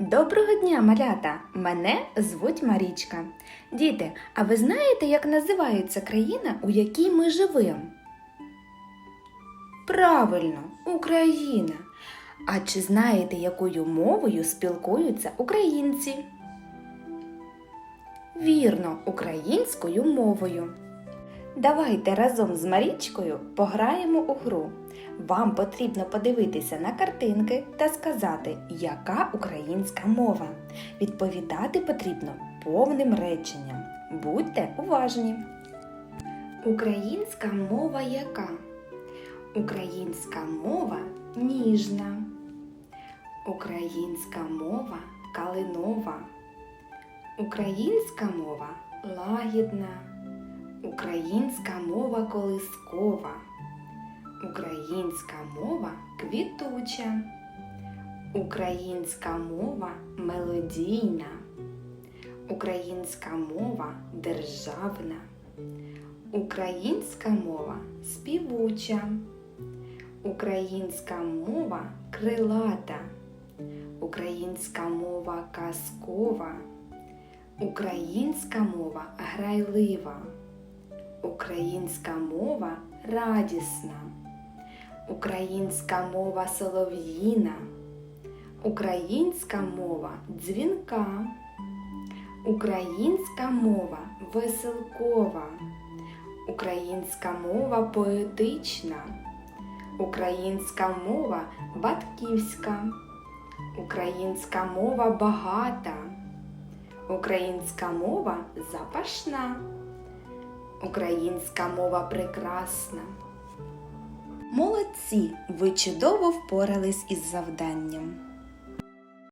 Доброго дня, малята! Мене звуть Марічка. Діти, а ви знаєте, як називається країна, у якій ми живемо? Правильно, Україна. А чи знаєте, якою мовою спілкуються українці? Вірно, українською мовою. Давайте разом з Марічкою пограємо у гру. Вам потрібно подивитися на картинки та сказати, яка українська мова. Відповідати потрібно повним реченням. Будьте уважні. Українська мова яка? Українська мова ніжна. Українська мова калинова. Українська мова лагідна. Українська мова колискова. Українська мова квітуча. Українська мова мелодійна. Українська мова державна. Українська мова співуча. Українська мова крилата. Українська мова казкова. Українська мова грайлива. Українська мова радісна. Українська мова солов'їна. Українська мова дзвінка. Українська мова веселкова. Українська мова поетична. Українська мова батьківська. Українська мова багата. Українська мова запашна. Українська мова прекрасна. Молодці! Ви чудово впорались із завданням.